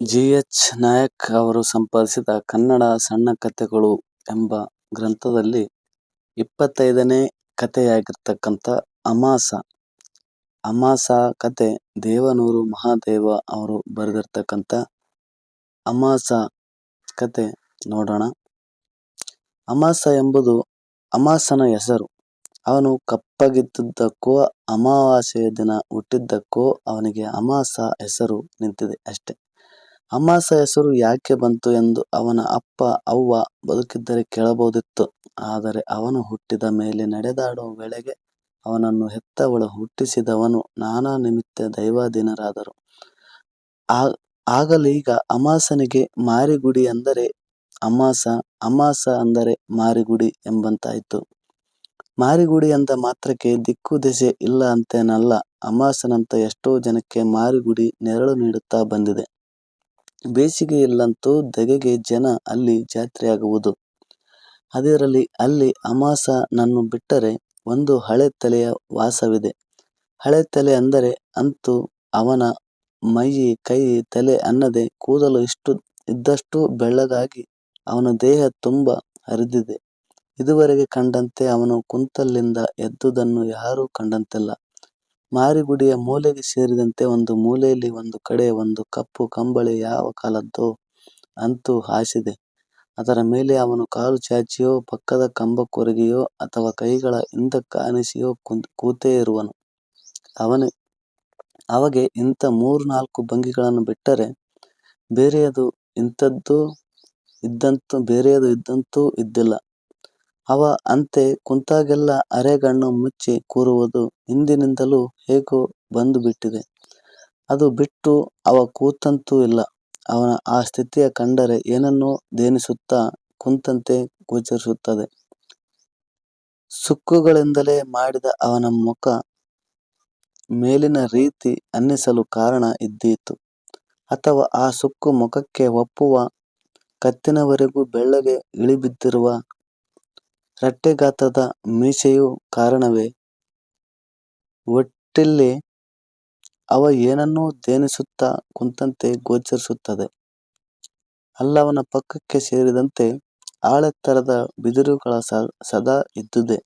G. H. Nayak ಅವರು ಸಂಪಾದಿಸಿದ "ಕನ್ನಡ ಸಣ್ಣ ಕಥೆಗಳು' ಎಂಬ ಗ್ರಂಥದಲ್ಲಿ ಇಪ್ಪತ್ತೈದನೇ ಕಥೆಯಾಗಿರತಕ್ಕಂಥ "ಅಮಾಸ'. ಅಮಾಸ ಕಥೆ ದೇವನೂರು ಮಹಾದೇವ ಅವರು ಬರೆದಿರತಕ್ಕಂಥ ಅಮಾಸ ಕಥೆ ನೋಡೋಣ. ಅಮಾಸ ಎಂಬುದು ಅಮಾಸನ ಹೆಸರು. ಅವನು ಕಪ್ಪಗಿದ್ದುದಕ್ಕೋ ಅಮಾವಾಸ್ಯೆಯ ದಿನ ಹುಟ್ಟಿದ್ದಕ್ಕೋ ಅವನಿಗೆ ಅಮಾಸ ಹೆಸರು ನಿಂತಿದೆ ಅಷ್ಟೆ. ಅಮಾಸ ಹೆಸರು ಯಾಕೆ ಬಂತು ಎಂದು ಅವನ ಅಪ್ಪ ಅವ್ವ ಬದುಕಿದ್ದರೆ ಕೇಳಬಹುದಿತ್ತು. ಆದರೆ ಅವನು ಹುಟ್ಟಿದ ಮೇಲೆ ನಡೆದಾಡುವ ವೇಳೆಗೆ ಅವನನ್ನು ಹೆತ್ತವಳು ಹುಟ್ಟಿಸಿದವನು ನಾನಾ ನಿಮಿತ್ತ ದೈವಾಧೀನರಾದರು. ಆಗಲೀಗ ಅಮಾಸನಿಗೆ ಮಾರಿಗುಡಿ ಅಂದರೆ ಅಮಾಸ, ಅಮಾಸ ಅಂದರೆ ಮಾರಿಗುಡಿ ಎಂಬಂತಾಯಿತು. ಮಾರಿಗುಡಿ ಎಂದ ಮಾತ್ರಕ್ಕೆ ದಿಕ್ಕು ದೆಸೆ ಇಲ್ಲ ಅಂತೇನಲ್ಲ. ಅಮಾಸನಂತ ಎಷ್ಟೋ ಜನಕ್ಕೆ ಮಾರಿಗುಡಿ ನೆರಳು ನೀಡುತ್ತಾ ಬಂದಿದೆ. ಬೇಸಿಗೆಯಲ್ಲಂತೂ ಧಗೆಗೆ ಜನ ಅಲ್ಲಿ ಜಾತ್ರೆಯಾಗುವುದು. ಅದರಲ್ಲಿ ಅಲ್ಲಿ ಅಮಾಸ ನನ್ನು ಬಿಟ್ಟರೆ ಒಂದು ಹಳೆ ತಲೆಯ ವಾಸವಿದೆ. ಹಳೆ ತಲೆ ಅಂದರೆ ಅಂತೂ ಅವನ ಮೈ, ಕೈ, ತಲೆ ಅನ್ನದೆ ಕೂದಲು ಇಷ್ಟು ಇದ್ದಷ್ಟು ಬೆಳ್ಳಗಾಗಿ ಅವನ ದೇಹ ತುಂಬ ಹರಿದಿದೆ. ಇದುವರೆಗೆ ಕಂಡಂತೆ ಅವನು ಕುಂತಲ್ಲಿಂದ ಎದ್ದುದನ್ನು ಯಾರೂ ಕಂಡಂತಿಲ್ಲ. ಮಾರಿಗುಡಿಯ ಮೂಲೆಗೆ ಸೇರಿದಂತೆ ಒಂದು ಮೂಲೆಯಲ್ಲಿ ಒಂದು ಕಡೆ ಒಂದು ಕಪ್ಪು ಕಂಬಳಿ ಯಾವ ಕಾಲದ್ದೋ ಅಂತೂ ಹಾಸಿದೆ. ಅದರ ಮೇಲೆ ಅವನು ಕಾಲು ಚಾಚಿಯೋ, ಪಕ್ಕದ ಕಂಬಕ್ಕೊರಗಿಯೋ ಅಥವಾ ಕೈಗಳ ಹಿಂದಕ್ಕಾನಿಸಿಯೋ ಕೂತೇ ಇರುವನು. ಅವಗೆ ಇಂಥ ಮೂರು ನಾಲ್ಕು ಭಂಗಿಗಳನ್ನು ಬಿಟ್ಟರೆ ಬೇರೆಯದು ಇದ್ದಂತೂ ಇದ್ದಿಲ್ಲ. ಅವ ಅಂತೆ ಕುಂತಾಗೆಲ್ಲ ಅರೆಗಣ್ಣು ಮುಚ್ಚಿ ಕೂರುವುದು ಹಿಂದಿನಿಂದಲೂ ಹೇಗೋ ಬಂದು ಬಿಟ್ಟಿದೆ. ಅದು ಬಿಟ್ಟು ಅವ ಕೂತಂತೂ ಇಲ್ಲ. ಅವನ ಆ ಸ್ಥಿತಿಯ ಕಂಡರೆ ಏನನ್ನೋ ದೇನಿಸುತ್ತಾ ಕುಂತಂತೆ ಗೋಚರಿಸುತ್ತದೆ. ಸುಕ್ಕುಗಳಿಂದಲೇ ಮಾಡಿದ ಅವನ ಮುಖ ಮೇಲಿನ ರೀತಿ ಅನ್ನಿಸಲು ಕಾರಣ ಇದ್ದೀತು. ಅಥವಾ ಆ ಸುಕ್ಕು ಮುಖಕ್ಕೆ ಒಪ್ಪುವ ಕತ್ತಿನವರೆಗೂ ಬೆಳ್ಳಗೆ ಇಳಿಬಿದ್ದಿರುವ ರಟ್ಟೆಗಾತ್ರದ ಮೀಸೆಯು ಕಾರಣವೇ? ಒಟ್ಟಿಲ್ಲಿ ಅವ ಏನನ್ನೋ ಧ್ಯಾನಿಸುತ್ತ ಕುಂತಂತೆ ಗೋಚರಿಸುತ್ತದೆ. ಅಲ್ಲವನ ಪಕ್ಕಕ್ಕೆ ಸೇರಿದಂತೆ ಆಳೆತ್ತರದ ಬಿದಿರುಗಳು ಸದಾ ಇದ್ದುದೇ.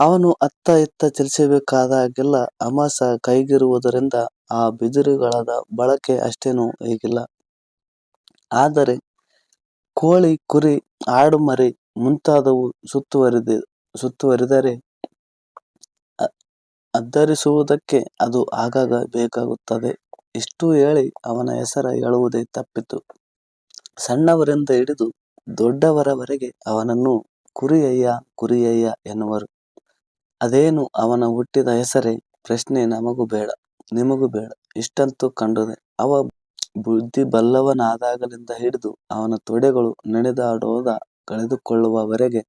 ಅವನು ಅತ್ತ ಇತ್ತ ಚಲಿಸಬೇಕಾದಾಗೆಲ್ಲ ಅಮಾಸ ಕೈಗಿರುವುದರಿಂದ ಆ ಬಿದಿರುಗಳದ ಬಳಕೆ ಅಷ್ಟೇನೂ ಈಗಿಲ್ಲ. ಆದರೆ ಕೋಳಿ, ಕುರಿ, ಆಡು ಮರಿ ಸುತ್ತುವರಿದ ಸುತ್ತುವರಿದರೆ ಅದ್ದರಿಸುವುದಕ್ಕೆ ಅದು ಆಗಾಗ ಬೇಕಾಗುತ್ತದೆ. ಇಷ್ಟು ಹೇಳಿ ಅವನ ಹೆಸರ ಹೇಳುವುದೇ ತಪ್ಪಿತು. ಸಣ್ಣವರಿಂದ ಹಿಡಿದು ದೊಡ್ಡವರವರೆಗೆ ಅವನನ್ನು ಕುರಿಯಯ್ಯ ಕುರಿಯಯ್ಯ ಎನ್ನುವರು. ಅದೇನು ಅವನ ಹುಟ್ಟಿದ ಹೆಸರೇ? ಪ್ರಶ್ನೆ ನಮಗೂ ಬೇಡ, ನಿಮಗೂ ಬೇಡ. ಇಷ್ಟಂತೂ ಕಂಡುದೆ. ಅವ ಬುದ್ಧಿಬಲ್ಲವನಾದಾಗಲಿಂದ ಹಿಡಿದು ಅವನ ತೊಡೆಗಳು ನಡೆದಾಡೋದ ಕಳೆದುಕೊಳ್ಳುವ ವರೆಗೆ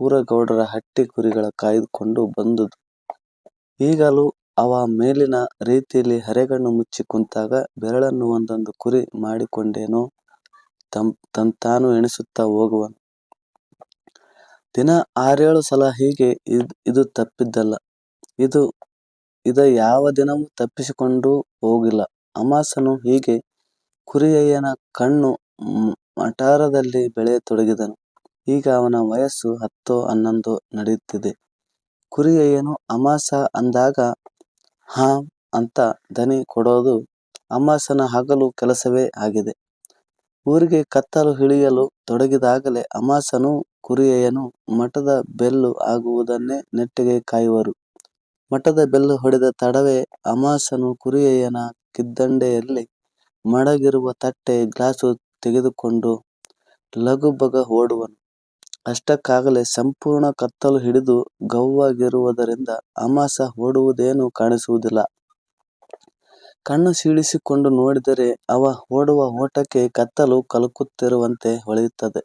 ಊರಗೌಡರ ಹಟ್ಟಿ ಕುರಿಗಳ ಕಾಯ್ದುಕೊಂಡು ಬಂದುದು. ಈಗಲೂ ಅವ ಮೇಲಿನ ರೀತಿಯಲ್ಲಿ ಹರೆಗಣ್ಣು ಮುಚ್ಚಿ ಕುಂತಾಗ ಬೆರಳನ್ನು ಒಂದೊಂದು ಕುರಿ ಮಾಡಿಕೊಂಡೇನೋ ತಂತಾನು ಎಣಿಸುತ್ತಾ ಹೋಗುವನು. ದಿನ ಆರೇಳು ಸಲ ಹೀಗೆ ಇದು ತಪ್ಪಿದ್ದಲ್ಲ. ಇದು, ಇದ ಯಾವ ದಿನವೂ ತಪ್ಪಿಸಿಕೊಂಡು ಹೋಗಿಲ್ಲ. ಅಮಾಸನು ಹೀಗೆ ಕುರಿಯಯ್ಯನ ಕಣ್ಣು ಮಟಾರದಲ್ಲಿ ಬೆಳೆಯತೊಡಗಿದನು. ಈಗ ಅವನ ವಯಸ್ಸು ಹತ್ತೋ ಹನ್ನೊಂದೋ ನಡೆಯುತ್ತಿದೆ. ಕುರಿಯಯ್ಯನು ಅಮಾಸ ಅಂದಾಗ ಹಾಂ ಅಂತ ದನಿ ಕೊಡೋದು ಅಮಾಸನ ಹಗಲು ಕೆಲಸವೇ ಆಗಿದೆ. ಊರಿಗೆ ಕತ್ತಲು ಇಳಿಯಲು ತೊಡಗಿದಾಗಲೇ ಅಮಾಸನು ಕುರಿಯಯ್ಯನು ಮಠದ ಬೆಲ್ಲು ಆಗುವುದನ್ನೇ ನೆಟ್ಟಿಗೆ ಕಾಯುವರು. ಮಠದ ಬೆಲ್ಲು ಹೊಡೆದ ತಡವೇ ಅಮಾಸನು ಕುರಿಯಯ್ಯನ ಕಿದ್ದಂಡೆಯಲ್ಲಿ ಮಡಗಿರುವ ತಟ್ಟೆ, ಗ್ಲಾಸು ತೆಗೆದುಕೊಂಡು ಲಗೂಬಗ ಓಡುವನು. ಅಷ್ಟಕ್ಕಾಗಲೇ ಸಂಪೂರ್ಣ ಕತ್ತಲು ಹಿಡಿದು ಗವ್ವಾಗಿರುವುದರಿಂದ ಅಮಾಸ ಓಡುವುದೇನೂ ಕಾಣಿಸುವುದಿಲ್ಲ. ಕಣ್ಣು ಸೀಳಿಸಿಕೊಂಡು ನೋಡಿದರೆ ಅವ ಓಡುವ ಓಟಕ್ಕೆ ಕತ್ತಲು ಕಲಕುತ್ತಿರುವಂತೆ ಹೊಳೆಯುತ್ತದೆ.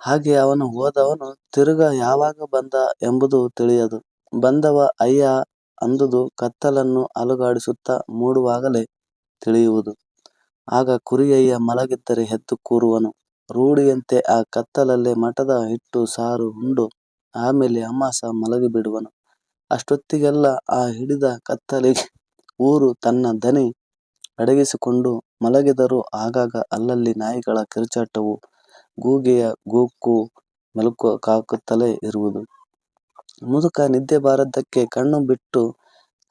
ಹಾಗೆ ಅವನು ಹೋದವನು ತಿರುಗ ಯಾವಾಗ ಬಂದ ಎಂಬುದು ತಿಳಿಯದು. ಬಂದವ ಅಯ್ಯ ಅಂದುದು ಕತ್ತಲನ್ನು ಅಲುಗಾಡಿಸುತ್ತಾ ಮೂಡುವಾಗಲೇ ತಿಳಿಯುವುದು. ಆಗ ಕುರಿಯಯ್ಯ ಮಲಗಿದ್ದರೆ ಎದ್ದು ಕೂರುವನು. ರೂಢಿಯಂತೆ ಆ ಕತ್ತಲಲ್ಲೇ ಮಠದ ಹಿಟ್ಟು, ಸಾರು, ಉಂಡು ಆಮೇಲೆ ಅಮಾಸ ಮಲಗಿಬಿಡುವನು. ಅಷ್ಟೊತ್ತಿಗೆಲ್ಲ ಆ ಹಿಡಿದ ಕತ್ತಲಿಗೆ ಊರು ತನ್ನ ದನಿ ಅಡಗಿಸಿಕೊಂಡು ಮಲಗಿದರೂ ಆಗಾಗ ಅಲ್ಲಲ್ಲಿ ನಾಯಿಗಳ ಕಿರುಚಾಟವು ಗೂಗೆಯ ಗೋಕು ಮೆಲುಕಾಗುತ್ತಲೇ ಇರುವುದು. ಮುದುಕ ನಿದ್ದೆ ಬಾರದ್ದಕ್ಕೆ ಕಣ್ಣು ಬಿಟ್ಟು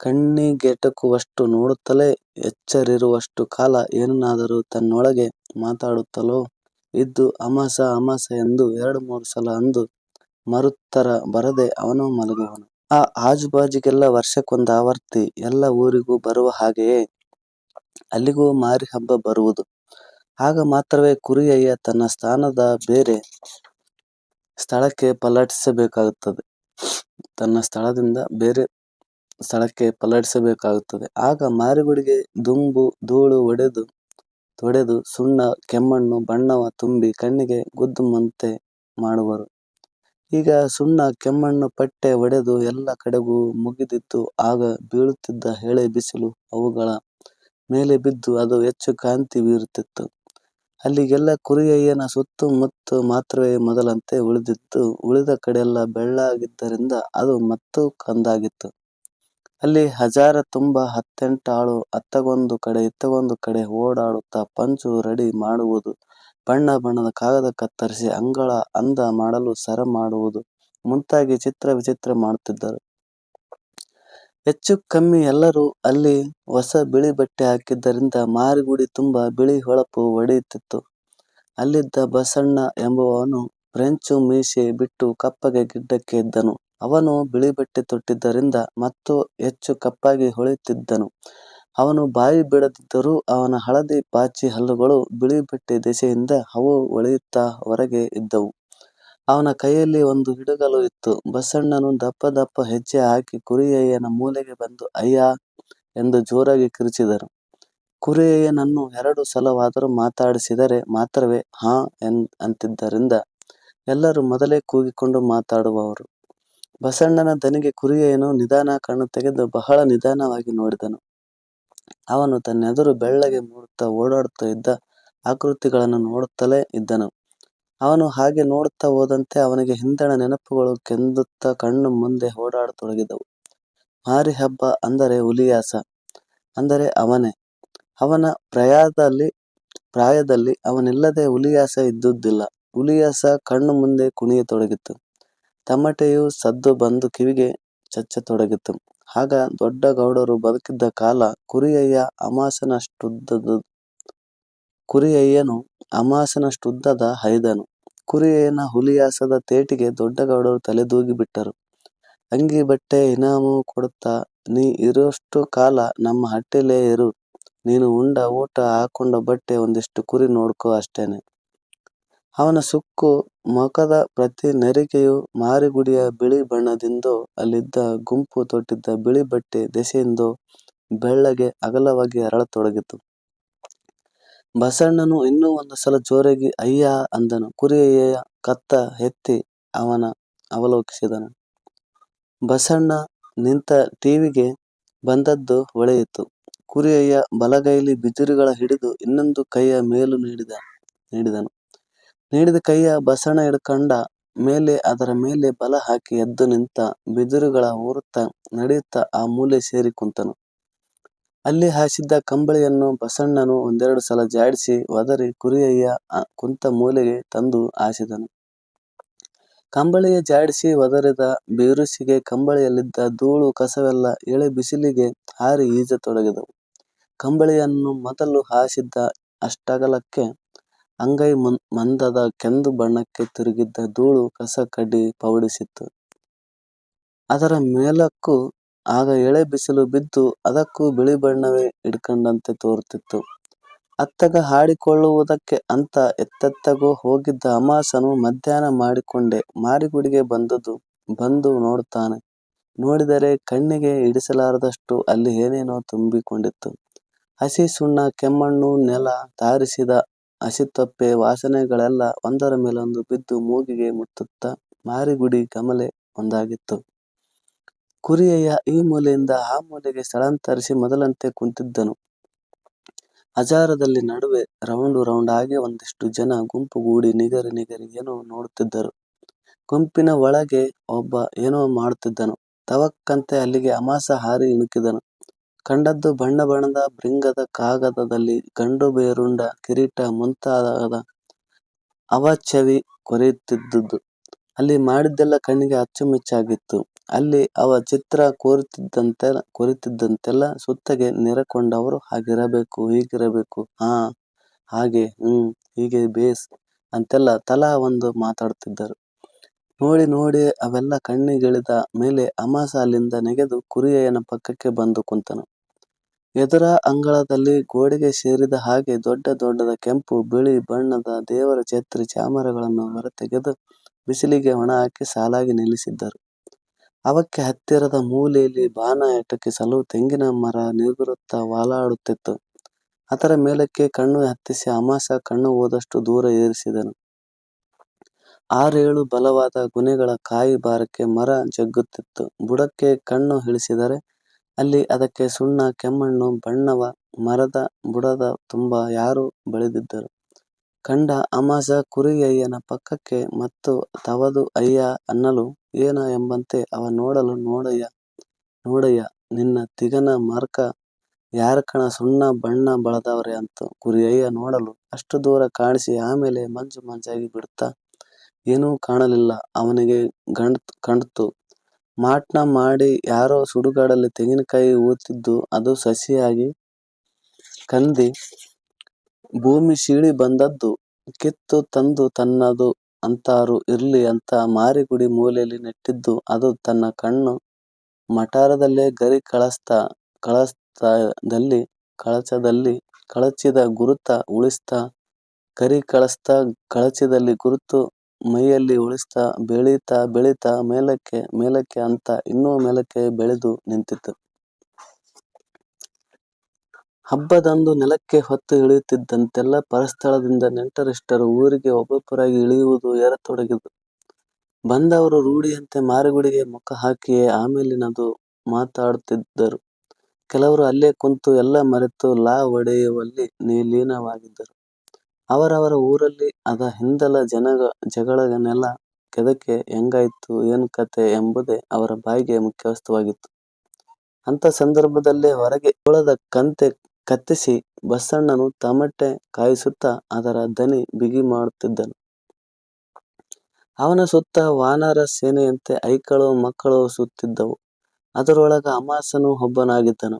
ಕಣ್ಣಿಗೆಟಕುವಷ್ಟು ನೋಡುತ್ತಲೇ ಎಚ್ಚರಿರುವಷ್ಟು ಕಾಲ ಏನನ್ನಾದರೂ ತನ್ನೊಳಗೆ ಮಾತಾಡುತ್ತಲೋ ಇದ್ದು ಅಮಾಸ ಅಮಾಸ ಎಂದು ಎರಡು ಮೂರು ಸಲ ಅಂದು ಮರುತ್ತರ ಬರದೆ ಅವನು ಮಲಗುವನು. ಆ ಆಜುಬಾಜಿಗೆಲ್ಲ ವರ್ಷಕ್ಕೊಂದು ಆವರ್ತಿ ಎಲ್ಲ ಊರಿಗೂ ಬರುವ ಹಾಗೆಯೇ ಅಲ್ಲಿಗೂ ಮಾರಿ ಹಬ್ಬ ಬರುವುದು. ಆಗ ಮಾತ್ರವೇ ಕುರಿಯಯ್ಯ ತನ್ನ ಸ್ಥಾನದ ಬೇರೆ ಸ್ಥಳಕ್ಕೆ ಪಲ್ಲಟಿಸಬೇಕಾಗುತ್ತದೆ. ತನ್ನ ಸ್ಥಳದಿಂದ ಬೇರೆ ಸ್ಥಳಕ್ಕೆ ಪಲ್ಲಟಿಸಬೇಕಾಗುತ್ತದೆ. ಆಗ ಮಾರಿಗುಡಿಗೆ ದುಂಬು, ಧೂಳು ಹೊಡೆದು ಸುಣ್ಣ, ಕೆಮ್ಮಣ್ಣು, ಬಣ್ಣವ ತುಂಬಿ ಕಣ್ಣಿಗೆ ಗುದ್ದುಮಂತೆ ಮಾಡುವರು. ಈಗ ಸುಣ್ಣ, ಕೆಮ್ಮಣ್ಣು ಪಟ್ಟೆ ಒಡೆದು ಎಲ್ಲ ಕಡೆಗೂ ಮುಗಿದಿತ್ತು. ಆಗ ಬೀಳುತ್ತಿದ್ದ ಎಳೆ ಬಿಸಿಲು ಅವುಗಳ ಮೇಲೆ ಬಿದ್ದು ಅದು ಹೆಚ್ಚು ಕಾಂತಿ ಬೀರುತ್ತಿತ್ತು. ಅಲ್ಲಿಗೆಲ್ಲ ಕುರಿಯಯ್ಯನ ಸುತ್ತು ಮುತ್ತು ಮಾತ್ರವೇ ಮೊದಲಂತೆ ಉಳಿದಿತ್ತು. ಉಳಿದ ಕಡೆಯೆಲ್ಲ ಬೆಳ್ಳಾಗಿದ್ದರಿಂದ ಅದು ಮತ್ತೂ ಕಂದಾಗಿತ್ತು. ಅಲ್ಲಿ ಹಜಾರ ತುಂಬ ಹತ್ತೆಂಟಾಳು ಅತ್ತಗೊಂದು ಕಡೆ ಇತ್ತಗೊಂದು ಕಡೆ ಓಡಾಡುತ್ತಾ ಪಂಚು ರೆಡಿ ಮಾಡುವುದು, ಬಣ್ಣ ಬಣ್ಣದ ಕಾಗದ ಕತ್ತರಿಸಿ ಅಂಗಳ ಅಂದ ಮಾಡಲು ಸರ ಮಾಡುವುದು ಮುಂತಾಗಿ ಚಿತ್ರ ವಿಚಿತ್ರ ಮಾಡುತ್ತಿದ್ದರು. ಹೆಚ್ಚು ಕಮ್ಮಿ ಎಲ್ಲರೂ ಅಲ್ಲಿ ಹೊಸ ಬಿಳಿ ಬಟ್ಟೆ ಹಾಕಿದ್ದರಿಂದ ಮಾರಿಗುಡಿ ತುಂಬ ಬಿಳಿ ಹೊಳಪು ಹೊಡೆಯುತ್ತಿತ್ತು. ಅಲ್ಲಿದ್ದ ಬಸಣ್ಣ ಎಂಬುವವನು ಫ್ರೆಂಚು ಮೀಸೆ ಬಿಟ್ಟು ಕಪ್ಪಗೆ ಗಿಡ್ಡಕ್ಕೆ ಇದ್ದನು. ಅವನು ಬಿಳಿ ಬಟ್ಟೆ ತೊಟ್ಟಿದ್ದರಿಂದ ಮತ್ತು ಹೆಚ್ಚು ಕಪ್ಪಾಗಿ ಹೊಳೆಯುತ್ತಿದ್ದನು. ಅವನು ಬಾಯಿ ಬಿಡದಿದ್ದರೂ ಅವನ ಹಳದಿ ಪಾಚಿ ಹಲ್ಲುಗಳು ಬಿಳಿಬಟ್ಟೆ ದೆಸೆಯಿಂದ ಅವು ಹೊಳೆಯುತ್ತಾ ಹೊರಗೆ ಇದ್ದವು. ಅವನ ಕೈಯಲ್ಲಿ ಒಂದು ಹಿಡುಗಲು ಇತ್ತು. ಬಸಣ್ಣನು ದಪ್ಪ ದಪ್ಪ ಹೆಜ್ಜೆ ಹಾಕಿ ಕುರಿಯಯ್ಯನ ಮೂಲೆಗೆ ಬಂದು, ಅಯ್ಯಾ ಎಂದು ಜೋರಾಗಿ ಕಿರುಚಿದನು. ಕುರಿಯಯ್ಯನನ್ನು ಎರಡು ಸಲವಾದರೂ ಮಾತಾಡಿಸಿದರೆ ಮಾತ್ರವೇ, ಹಾಂ ಅಂತಿದ್ದರಿಂದ ಎಲ್ಲರೂ ಮೊದಲೇ ಕೂಗಿಕೊಂಡು ಮಾತಾಡುವವರು. ಬಸಣ್ಣನ ದನಿಗೆ ಕುರಿಯೇನು ನಿಧಾನ ಕಣ್ಣು ತೆಗೆದು ಬಹಳ ನಿಧಾನವಾಗಿ ನೋಡಿದನು. ಅವನು ತನ್ನೆದುರು ಬೆಳ್ಳಗೆ ಮೂಡುತ್ತಾ ಓಡಾಡುತ್ತಾ ಇದ್ದ ಆಕೃತಿಗಳನ್ನು ನೋಡುತ್ತಲೇ ಇದ್ದನು. ಅವನು ಹಾಗೆ ನೋಡುತ್ತಾ ಹೋದಂತೆ ಅವನಿಗೆ ಹಿಂದಣ ನೆನಪುಗಳು ಕೆಂದುತ್ತಾ ಕಣ್ಣು ಮುಂದೆ ಓಡಾಡತೊಡಗಿದವು ಮಾರಿ ಹಬ್ಬ ಅಂದರೆ ಹುಲಿಯಾಸ, ಅಂದರೆ ಅವನೇ. ಅವನ ಪ್ರಯಾದಲ್ಲಿ, ಪ್ರಾಯದಲ್ಲಿ ಅವನಿಲ್ಲದೆ ಹುಲಿಯಾಸ ಇದ್ದುದಿಲ್ಲ. ಹುಲಿಯಾಸ ಕಣ್ಣು ಮುಂದೆ ಕುಣಿಯತೊಡಗಿತು. ತಮಟೆಯ ಸದ್ದು ಬಂದು ಕಿವಿಗೆ ಚಚ್ಚತೊಡಗಿತು. ಆಗ ದೊಡ್ಡ ಗೌಡರು ಬದುಕಿದ್ದ ಕಾಲ. ಕುರಿಯಯ್ಯನು ಅಮಾಸನಷ್ಟುದ್ದದ ಹೈದನು. ಕುರಿಯಯ್ಯನ ಹುಲಿಯಾಸದ ತೇಟಿಗೆ ದೊಡ್ಡಗೌಡರು ತಲೆದೂಗಿ ಬಿಟ್ಟರು. ಅಂಗಿ ಬಟ್ಟೆ ಇನಾಮು ಕೊಡುತ್ತಾ, ನೀ ಇರೋಷ್ಟು ಕಾಲ ನಮ್ಮ ಹಟ್ಟಿಲೇ ಇರು. ನೀನು ಉಂಡ ಊಟ ಹಾಕೊಂಡ ಬಟ್ಟೆ ಒಂದಿಷ್ಟು ಕುರಿ ನೋಡ್ಕೋ ಅಷ್ಟೇನೆ. ಅವನ ಸುಕ್ಕು ಮುಖದ ಪ್ರತಿ ನರಿಕೆಯು ಮಾರಿಗುಡಿಯ ಬಿಳಿ ಬಣ್ಣದಿಂದೋ ಅಲ್ಲಿದ್ದ ಗುಂಪು ತೊಟ್ಟಿದ್ದ ಬಿಳಿ ಬಟ್ಟೆ ದೆಸೆಯಿಂದೋ ಬೆಳ್ಳಗೆ ಅಗಲವಾಗಿ ಅರಳತೊಡಗಿತು. ಬಸಣ್ಣನು ಇನ್ನೂ ಒಂದು ಸಲ ಜೋರಾಗಿ, ಅಯ್ಯಾ ಅಂದನು. ಕುರಿಯಯ್ಯ ಕತ್ತ ಎತ್ತಿ ಅವನ ಅವಲೋಕಿಸಿದನು. ಬಸಣ್ಣ ನಿಂತ ಟಿವಿಗೆ ಬಂದದ್ದು ಹೊಳೆಯಿತು. ಕುರಿಯಯ್ಯ ಬಲಗೈಲಿ ಬಿದಿರುಗಳ ಹಿಡಿದು ಇನ್ನೊಂದು ಕೈಯ ಮೇಲು ನೀಡಿದ, ನೀಡಿದನು. ನೀಡಿದ ಕೈಯ ಬಸಣ ಹಿಡ್ಕಂಡ ಮೇಲೆ ಅದರ ಮೇಲೆ ಬಲ ಹಾಕಿ ಎದ್ದು ನಿಂತ. ಬಿದಿರುಗಳ ಊರುತ್ತ ನಡೆಯುತ್ತ ಆ ಮೂಲೆ ಸೇರಿ ಕುಂತನು. ಅಲ್ಲಿ ಹಾಸಿದ್ದ ಕಂಬಳಿಯನ್ನು ಬಸಣ್ಣನು ಒಂದೆರಡು ಸಲ ಜಾಡಿಸಿ ಒದರಿ ಕುರಿಯಯ್ಯ ಕುಂತ ಮೂಲೆಗೆ ತಂದು ಹಾಸಿದನು. ಕಂಬಳಿಯ ಜಾಡಿಸಿ ಒದರಿದ ಬಿರುಸಿಗೆ ಕಂಬಳಿಯಲ್ಲಿದ್ದ ಧೂಳು, ಕಸವೆಲ್ಲ ಎಳೆ ಬಿಸಿಲಿಗೆ ಹಾರಿ ಈಜತೊಡಗಿದವು. ಕಂಬಳಿಯನ್ನು ಮೊದಲು ಹಾಸಿದ್ದ ಅಷ್ಟಗಲಕ್ಕೆ ಅಂಗೈ ಮಂದದ ಕೆಂದು ಬಣ್ಣಕ್ಕೆ ತಿರುಗಿದ್ದ ಧೂಳು ಕಸ ಕಡ್ಡಿ ಪವಡಿಸಿತ್ತು. ಅದರ ಮೇಲಕ್ಕೂ ಆಗ ಎಳೆ ಬಿಸಿಲು ಬಿದ್ದು ಅದಕ್ಕೂ ಬಿಳಿ ಬಣ್ಣವೇ ಹಿಡ್ಕೊಂಡಂತೆ ತೋರುತ್ತಿತ್ತು. ಅತ್ತಗ ಹಾಡಿಕೊಳ್ಳುವುದಕ್ಕೆ ಅಂತ ಎತ್ತೆತ್ತಗೂ ಹೋಗಿದ್ದ ಅಮಾಸನು ಮಧ್ಯಾಹ್ನ ಮಾಡಿಕೊಂಡೆ ಮಾರಿಗುಡಿಗೆ ಬಂದದು ಬಂದು ನೋಡುತ್ತಾನೆ. ನೋಡಿದರೆ ಕಣ್ಣಿಗೆ ಹಿಡಿಸಲಾರದಷ್ಟು ಅಲ್ಲಿ ಏನೇನೋ ತುಂಬಿಕೊಂಡಿತ್ತು. ಹಸಿ ಸುಣ್ಣ, ಕೆಮ್ಮಣ್ಣು, ನೆಲ ತಾರಿಸಿದ ಹಸಿತೊಪ್ಪೆ ವಾಸನೆಗಳೆಲ್ಲ ಒಂದರ ಮೇಲೊಂದು ಬಿದ್ದು ಮೂಗಿಗೆ ಮುತ್ತುತ್ತ ಮಾರಿಗುಡಿ ಕಮಲೆ ಒಂದಾಗಿತ್ತು. ಕುರಿಯಯ್ಯ ಈ ಮೂಲೆಯಿಂದ ಆ ಮೂಲೆಗೆ ಸ್ಥಳಾಂತರಿಸಿ ಮೊದಲಂತೆ ಕುಂತಿದ್ದನು. ಹಜಾರದಲ್ಲಿ ನಡುವೆ ರೌಂಡು ಆಗಿ ಒಂದಿಷ್ಟು ಜನ ಗುಂಪುಗೂಡಿ ನಿಗರಿ ನಿಗರಿ ಏನೋ ನೋಡುತ್ತಿದ್ದರು. ಗುಂಪಿನ ಒಳಗೆ ಒಬ್ಬ ಏನೋ ಮಾಡುತ್ತಿದ್ದನು. ತವಕ್ಕಂತೆ ಅಲ್ಲಿಗೆ ಅಮಾಸ ಹಾರಿ ಇಣುಕಿದನು. ಕಂಡದ್ದು ಬಣ್ಣ ಬಣ್ಣದ ಬೃಂಗದ ಕಾಗದದಲ್ಲಿ ಗಂಡು ಬೇರುಂಡ ಕಿರೀಟ ಮುಂತಾದ ಅವಚವಿ ಕೊರೆಯುತ್ತಿದ್ದುದು. ಅಲ್ಲಿ ಮಾಡಿದ್ದೆಲ್ಲ ಕಣ್ಣಿಗೆ ಅಚ್ಚುಮೆಚ್ಚಾಗಿತ್ತು. ಅಲ್ಲಿ ಅವ ಚಿತ್ರ ಕೊರೆಯುತ್ತಿದ್ದಂತೆಲ್ಲ ಸುತ್ತಗೆ ನೆರೆಕೊಂಡವರು ಹಾಗಿರಬೇಕು, ಹೀಗಿರಬೇಕು, ಹಾ, ಹಾಗೆ, ಹ್ಮ್, ಹೀಗೆ ಬೇಸ್ ಅಂತೆಲ್ಲ ತಲಾ ಒಂದು ಮಾತಾಡುತ್ತಿದ್ದರು. ನೋಡಿ ನೋಡಿ ಅವೆಲ್ಲ ಕಣ್ಣಿಗಿಳಿದ ಮೇಲೆ ಅಮಾಸ ಅಲ್ಲಿಂದ ನೆಗೆದು ಕುರಿಯನ ಪಕ್ಕಕ್ಕೆ ಬಂದು ಕುಂತನು. ಎದುರ ಅಂಗಳದಲ್ಲಿ ಗೋಡೆಗೆ ಸೇರಿದ ಹಾಗೆ ದೊಡ್ಡ ದೊಡ್ಡದ ಕೆಂಪು, ಬಿಳಿ ಬಣ್ಣದ ದೇವರ ಛತ್ರಿ ಚಾಮರಗಳನ್ನು ಹೊರತೆಗೆದು ಬಿಸಿಲಿಗೆ ಒಣಹಾಕಿ ಸಾಲಾಗಿ ನಿಲ್ಲಿಸಿದ್ದರು. ಅವಕ್ಕೆ ಹತ್ತಿರದ ಮೂಲೆಯಲ್ಲಿ ಬಾನ ಎಟಕಿಸಲು ತೆಂಗಿನ ಮರ ನಿಗುರುತ್ತಾ ವಾಲಾಡುತ್ತಿತ್ತು. ಅದರ ಮೇಲಕ್ಕೆ ಕಣ್ಣು ಹತ್ತಿಸಿ ಅಮಾಸ ಕಣ್ಣು ಹೋದಷ್ಟು ದೂರ ಏರಿಸಿದನು. ಆರೇಳು ಬಲವಾದ ಗೊನೆಗಳ ಕಾಯಿ ಭಾರಕ್ಕೆ ಮರ ಜಗ್ಗುತ್ತಿತ್ತು. ಬುಡಕ್ಕೆ ಕಣ್ಣು ಇಳಿಸಿದರೆ ಅಲ್ಲಿ ಅದಕ್ಕೆ ಸುಣ್ಣ, ಕೆಮ್ಮಣ್ಣು, ಬಣ್ಣವ, ಮರದ ಬುಡದ ತುಂಬ ಯಾರು ಬಳಿದಿದ್ದರು. ಕಂಡ ಅಮಾಸ ಕುರಿಯಯ್ಯನ ಪಕ್ಕಕ್ಕೆ ಮತ್ತು ತವದು ಅಯ್ಯ ಅನ್ನಲು, ಏನ ಎಂಬಂತೆ ಅವ ನೋಡಲು ನೋಡಯ್ಯ ನೋಡಯ್ಯ, ನಿನ್ನ ತಿಗನ ಮಾರ್ಕ ಯಾರಕಣ ಸುಣ್ಣ, ಬಣ್ಣ ಬಳದವ್ರೆ ಅಂತ ಕುರಿಯಯ್ಯ ನೋಡಲು ಅಷ್ಟು ದೂರ ಕಾಣಿಸಿ ಆಮೇಲೆ ಮಂಜು ಮಂಜಾಗಿ ಬಿಡುತ್ತಾ ಏನೂ ಕಾಣಲಿಲ್ಲ. ಅವನಿಗೆ ಕಂಡ್ತು. ಮಾಟ್ನ ಮಾಡಿ ಯಾರೋ ಸುಡುಗಾಡಲ್ಲಿ ತೆಂಗಿನಕಾಯಿ ಊತಿದ್ದು ಅದು ಸಸಿಯಾಗಿ ಕಂದಿ ಭೂಮಿ ಸೀಳಿ ಬಂದದ್ದು. ಕಿತ್ತು ತಂದು ತನ್ನದು ಅಂತಾರು ಇರ್ಲಿ ಅಂತ ಮಾರಿಗುಡಿ ಮೂಲೆಯಲ್ಲಿ ನೆಟ್ಟಿದ್ದು ಅದು ತನ್ನ ಕಣ್ಣು ಮಟಾರದಲ್ಲೇ ಗರಿ ಕಳಚದಲ್ಲಿ, ಕಳಚಿದ ಗುರುತ ಉಳಿಸ್ತಾ, ಗರಿ ಕಳಸ್ತಾ, ಕಳಚದಲ್ಲಿ ಗುರುತು ಮೈಯಲ್ಲಿ ಉಳಿಸ್ತಾ, ಬೆಳೀತಾ ಬೆಳೀತಾ ಮೇಲಕ್ಕೆ ಮೇಲಕ್ಕೆ ಅಂತ ಇನ್ನೂ ಮೇಲಕ್ಕೆ ಬೆಳೆದು ನಿಂತಿತ್ತು. ಹಬ್ಬದಂದು ನೆಲಕ್ಕೆ ಹೊತ್ತು ಇಳಿಯುತ್ತಿದ್ದಂತೆಲ್ಲ ಪರಸ್ಥಳದಿಂದ ನೆಂಟರಿಷ್ಟರು ಊರಿಗೆ ಒಬ್ಬೊಬ್ಬರಾಗಿ ಇಳಿಯುವುದು ಏರತೊಡಗಿತು. ಬಂದವರು ರೂಢಿಯಂತೆ ಮಾರಿಗುಡಿಗೆ ಮುಖ ಹಾಕಿಯೇ ಆಮೇಲಿನದು ಮಾತಾಡುತ್ತಿದ್ದರು. ಕೆಲವರು ಅಲ್ಲೇ ಕುಂತು ಎಲ್ಲ ಮರೆತು ಲಾ ಒಡೆಯುವಲ್ಲಿ ಲೀನವಾಗಿದ್ದರು. ಅವರವರ ಊರಲ್ಲಿ ಅದ ಹಿಂದಲ ಜಗಳನೆಲ ಕೆದಕೆ ಹೆಂಗಾಯ್ತು, ಏನ್ ಕತೆ ಎಂಬುದೇ ಅವರ ಬಾಯಿಗೆ ಮುಖ್ಯವಸ್ತುವಾಗಿತ್ತು. ಅಂತ ಸಂದರ್ಭದಲ್ಲೇ ಹೊರಗೆ ಜೋಳದ ಕಂತೆ ಕತ್ತಿಸಿ ಬಸ್ಸಣ್ಣನು ತಮಟೆ ಕಾಯಿಸುತ್ತಾ ಅದರ ದನಿ ಬಿಗಿ ಮಾಡುತ್ತಿದ್ದನು. ಅವನ ಸುತ್ತ ವಾನರ ಸೇನೆಯಂತೆ ಐಕಳು ಮಕ್ಕಳು ಸುತ್ತಿದ್ದವು. ಅದರೊಳಗ ಅಮಾಸನು ಒಬ್ಬನಾಗಿದ್ದನು.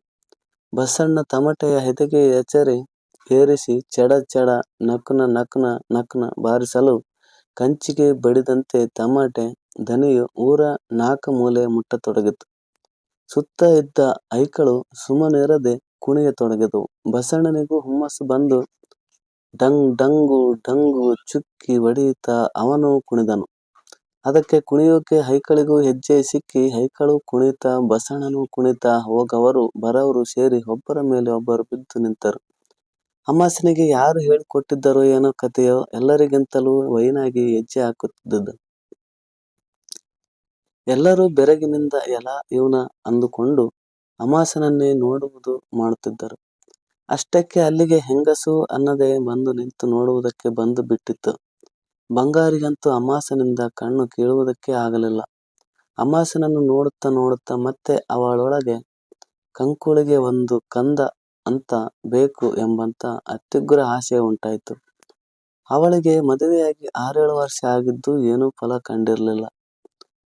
ಬಸಣ್ಣ ತಮಟೆಯ ಹೆದಗೆ ಎಚರಿ ಏರಿಸಿ ಚಡ ಚಡ ನಕ್ನ ನಕ್ನ ನಕ್ನ ಬಾರಿಸಲು ಕಂಚಿಗೆ ಬಡಿದಂತೆ ತಮಾಟೆ ದನಿಯು ಊರ ನಾಕಮೂಲೆ ಮುಟ್ಟತೊಡಗಿತು. ಸುತ್ತ ಇದ್ದ ಐಕಳು ಸುಮ್ಮನಿರದೆ ಕುಣಿಯತೊಡಗಿದವು. ಬಸಣ್ಣನಿಗೂ ಹುಮ್ಮಸ್ಸು ಬಂದು ಡಂಗ್ ಡಂಗು ಢಂಗು ಚುಕ್ಕಿ ಹೊಡೆಯುತ್ತಾ ಅವನು ಕುಣಿದನು. ಅದಕ್ಕೆ ಕುಣಿಯೋಕೆ ಹೈಕಳಿಗೂ ಹೆಜ್ಜೆ ಸಿಕ್ಕಿ ಹೈಕಳು ಕುಣಿತ ಬಸಣ್ಣನೂ ಕುಣಿತ, ಹೋಗವರು ಬರವರು ಸೇರಿ ಒಬ್ಬರ ಮೇಲೆ ಒಬ್ಬರು ಬಿದ್ದು ನಿಂತರು. ಅಮಾಸನಿಗೆ ಯಾರು ಹೇಳಿಕೊಟ್ಟಿದ್ದರೋ ಏನೋ ಕಥೆಯೋ ಎಲ್ಲರಿಗಿಂತಲೂ ವೈನಾಗಿ ಹೆಜ್ಜೆ ಹಾಕುತ್ತಿದ್ದದ್ದು ಎಲ್ಲರೂ ಬೆರಗಿನಿಂದ ಎಲ ಇವನ ಅಂದುಕೊಂಡು ಅಮಾಸನನ್ನೇ ನೋಡುವುದು ಮಾಡುತ್ತಿದ್ದರು. ಅಷ್ಟಕ್ಕೆ ಅಲ್ಲಿಗೆ ಹೆಂಗಸು ಅನ್ನದೆ ಬಂದು ನಿಂತು ನೋಡುವುದಕ್ಕೆ ಬಂದು ಬಿಟ್ಟಿತ್ತು. ಬಂಗಾರಿಗಂತೂ ಅಮಾಸನಿಂದ ಕಣ್ಣು ಕೀಳುವುದಕ್ಕೆ ಆಗಲಿಲ್ಲ. ಅಮಾಸನನ್ನು ನೋಡುತ್ತಾ ನೋಡುತ್ತಾ ಮತ್ತೆ ಅವಳೊಳಗೆ ಕಂಕುಳಿಗೆ ಒಂದು ಕಂದ ಅಂತ ಬೇಕು ಎಂಬಂತ ಅತ್ಯುಗ್ರ ಆಸೆ ಉಂಟಾಯಿತು. ಅವಳಿಗೆ ಮದುವೆಯಾಗಿ ಆರೇಳು ವರ್ಷ ಆಗಿದ್ದು ಏನೂ ಫಲ ಕಂಡಿರಲಿಲ್ಲ.